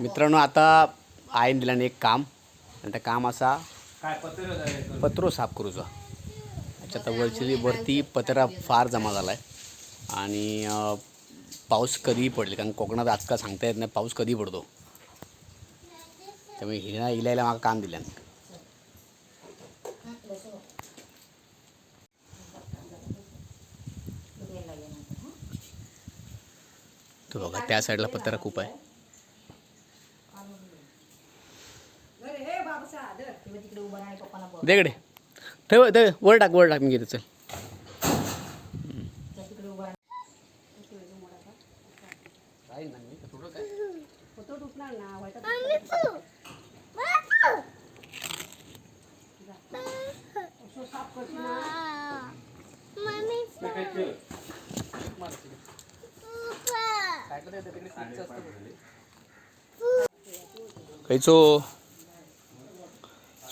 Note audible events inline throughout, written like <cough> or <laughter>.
मित्रांनो आता आईन दिल्याने एक काम. आणि त्या काम असा पत्र पत्रो साफ करूचा त्याच्यात वरची वरती पत्रा फार जमा झाला आहे आणि पाऊस कधीही पडेल कारण कोकणात आजकाल सांगता येत नाही पाऊस कधी पडतो. त्यामुळे हिला इलायला मागं काम दिल्यानं तो बघा त्या साईडला पत्रा खूप आहे. देकडे ठेव ते वर टाक वर टाक मी घेते चल.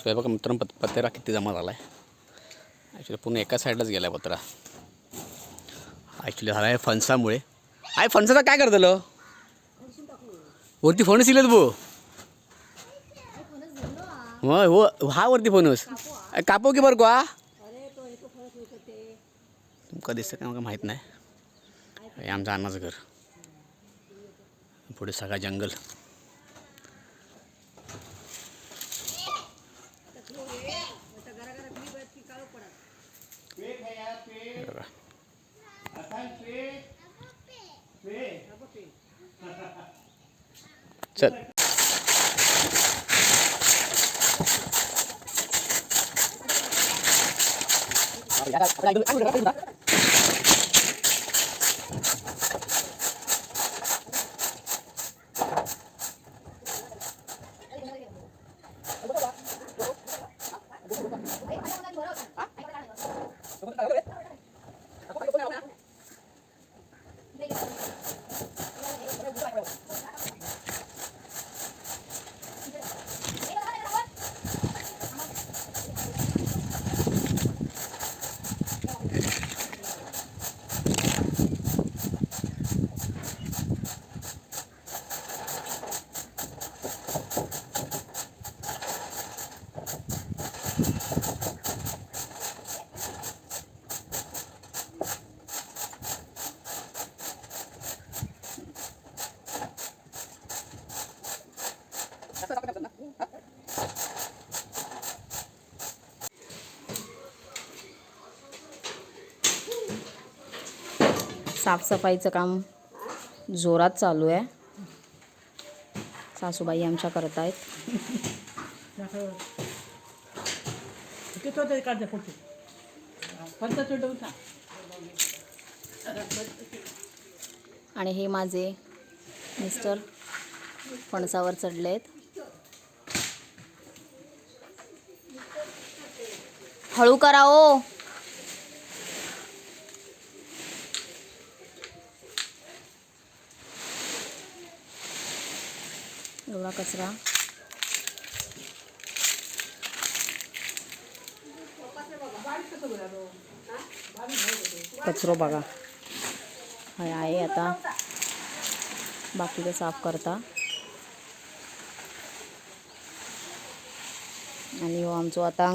सो हे बघा मित्रांनो पत पत्रा किती जमा झाला आहे ॲक्च्युली पूर्ण एका साईडलाच गेला आहे पत्रा ॲक्च्युली झाला आहे फणसामुळे. आय फणसाचा काय करतलो वरती फणस इलेत भो म हो हा वरती फणस. अय, कापो की बरं का तुमका दिसतं का? मला माहीत नाही. हे आमचं अन्नाचं घर. पुढे सगळा जंगल. 빼라. 자. 아, 야, 나, 나 이거 아무래도 빼준다. साफसफाईचं काम जोरात चालू आहे. सासूबाई आमच्या करत आहेत. आणि हे माझे मिस्टर फणसावर चढले आहेत. हळू करा ओ एवढा कचरा. कचरो बघा. हे आहे आता. बाकीचं साफ करता. आणि हो आमचो आता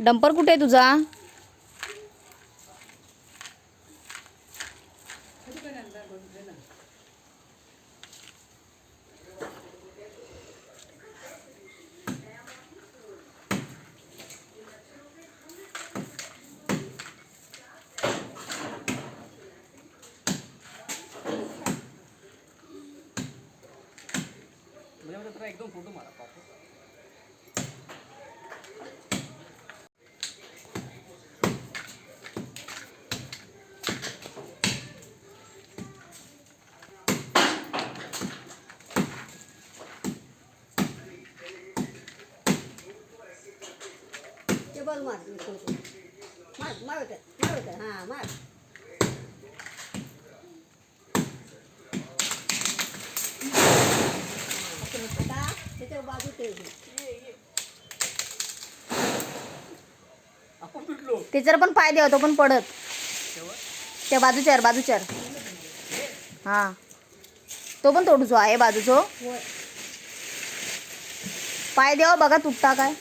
डंपर कुठे आहे तुझा? एकदम फोटो मारा ते बघ मार मार मार होतं मार होतं हां मार बाजू ठेव त्याच्यावर पण पाय द्यावा तो पण पडत. त्या बाजूच्यावर बाजूच्यावर. हा. तो पण तोडूचो आहे बाजूचो. पाय द्यावा बघा तुटता काय.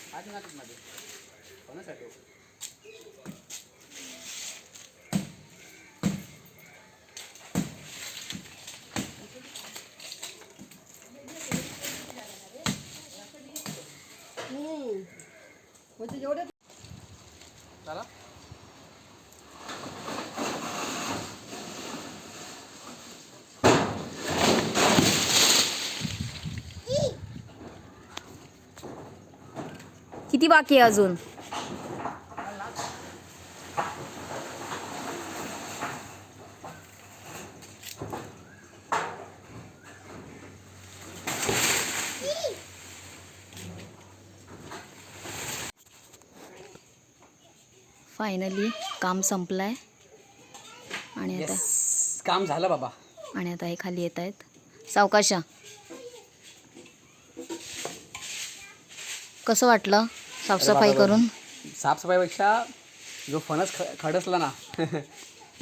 जेवढे चला. किती बाकी आहे अजून? फायनली काम संपलंय. आणि आता. काम झालं बाबा. आणि आता हे खाली येत आहेत. सावकाशा कसं वाटलं साफसफाई. करून? साफसफाईपेक्षा जो फणस ख खडसला ना <laughs>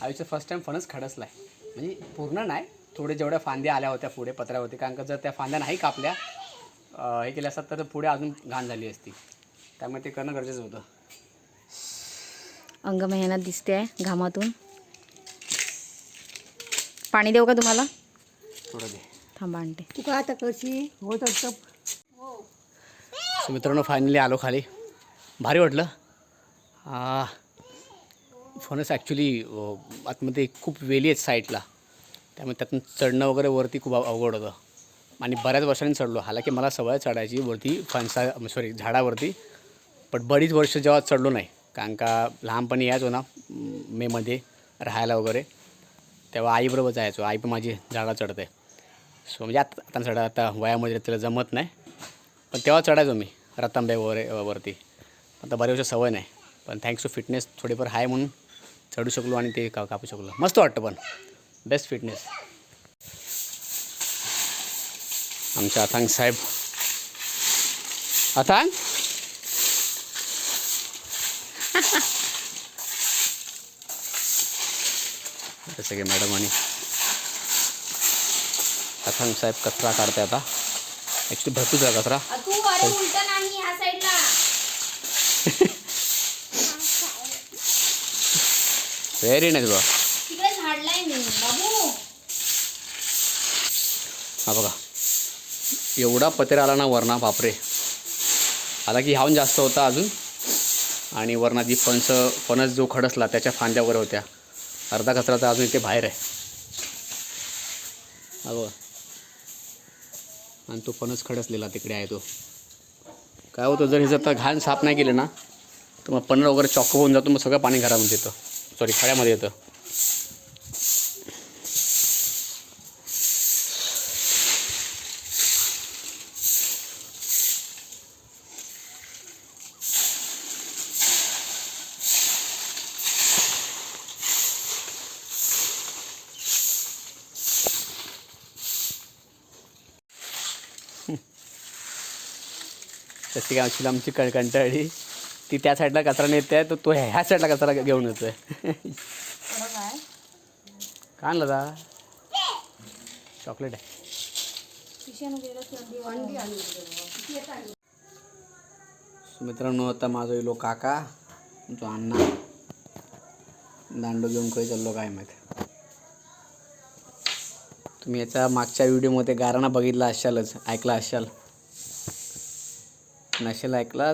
आयुष्यात फर्स्ट टाइम फणस खडसला आहे म्हणजे पूर्ण नाही थोडे जेवढ्या फांद्या आल्या होत्या पुढे पत्र्यावरती कारण का जर त्या फांद्या नाही कापल्या हे केल्या असतात तर पुढे अजून घाण झाली असती. त्यामुळे ते करणं गरजेचं होतं. अंग मेहनत दिसते आहे घामातून. पाणी देऊ का तुम्हाला? थोडं दे. थांबा आणते तू काय आता करशी होत असतं मित्रांनो फायनली आलो खाली. भारी वाटलं. आ, फणस ॲक्च्युली आतमध्ये खूप वेली आहेत साईडला त्यामुळे त्यातून चढणं वगैरे वरती खूप अव- अवघड होतं. आणि बऱ्याच वर्षांनी चढलो. हालाकी मला सवय चढायची. वरती फणसा सॉरी झाडावरती. पण बरीच वर्ष जेव्हा चढलो नाही कारण का लहानपणी यायचो ना मेमध्ये राहायला वगैरे. तेव्हा आईबरोबर जायचो. आई पण माझी झाडा चढते. सो म्हणजे आता आता चढा आता वयामध्ये तिला जमत नाही. पण तेव्हा चढायचो मी रतांबे वगैरे वरती. आता बऱ्याच सवय नाही. पण थँक्स टू फिटनेस थोडीफार आहे म्हणून चढू शकलो आणि ते का कापू शकलो. मस्त वाटतं पण. बेस्ट फिटनेस आमच्या अथांग साहेब. अथांग? जसं की मॅडम आणि अथांग साहेब कचरा काढते आता. ॲक्च्युली भरपूर झाला कचरा. नाही व्हेरी नाईस बा हा बघा. एवढा पत्रा आला ना वरणा बापरे. आला की ह्याहून जास्त होता अजून. आणि वरना जी फणस फणस जो खडसला त्याच्या फांद्या वगैरे होत्या. अर्धा कचरा तर अजून इथे बाहेर आहे. अगो आणि तो फणस खडसलेला तिकडे आहे तो. काय होतं जर हे जर तर घाण साफ नाही केलं ना तर मग पन्नर वगैरे चॉक होऊन जातो मग सगळं पाणी घरामध्ये येतं. सॉरी खड्यामध्ये येतं. तशी काय आमची आमची कण कंटाळी ती त्या साईडला कचरा नेते आहे तर तो ह्या साईडला कचरा घेऊन येतोय. काय आणलं दा? चॉकलेट आहे. मित्रांनो आता माझा इलो काका तो अण्णा. दांडू घेऊन काही चाललो काय माहीत. तुम्ही याच्या मागच्या व्हिडिओमध्ये गाराणा बघितला असालच ऐकला असाल. नसेल ऐकला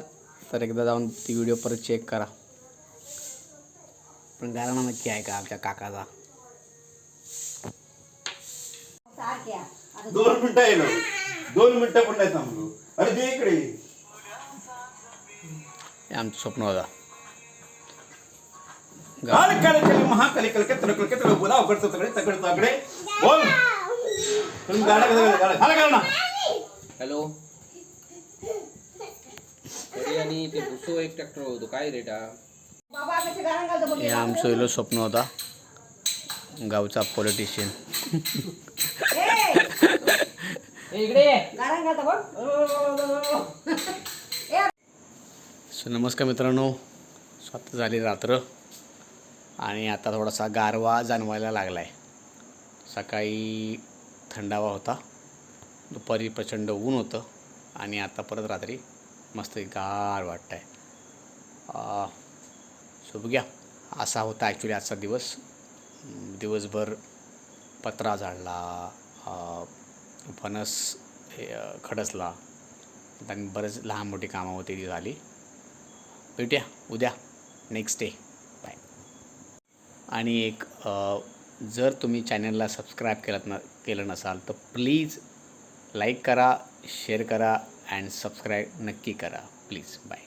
तर एकदा जाऊन ती व्हिडिओ परत चेक करा. पण गाराणा नक्की ऐका आमच्या काकाचा. दोन मिनिटं येलो दोन मिनिटं पण नाही थांबलो. अरे दे इकडे. हे आमचं स्वप्न होता. केत्र कल केत्र बोला. तुम्ही कसं झालं का ना हॅलो आणि ते भुसो एक ट्रॅक्टर होतो. काय रेटा हे आमचं इलो स्वप्न होता. गावचा पॉलिटिशियन सो नमस्कार मित्रांनो. सो आता झाली रात्र. आणि आता थोडासा गारवा जाणवायला लागला आहे सकाळी थंडावा होता. दुपारी प्रचंड ऊन होतं. आणि आता परत रात्री मस्त गार वाटत आहे सो घ्या. असा होता ॲक्च्युली आजचा दिवस. दिवसभर पत्रा झाडला फणस हे, खडसला. आणि बरेच लहान मोठी कामं होती ती झाली. भेटूया उद्या. नेक्स्ट डे बाय आणि एक जर तुम्ही चॅनलला सबस्क्राईब केलं न केलं नसाल तर प्लीज लाईक करा शेअर करा. अँड सबस्क्राईब नक्की करा प्लीज बाय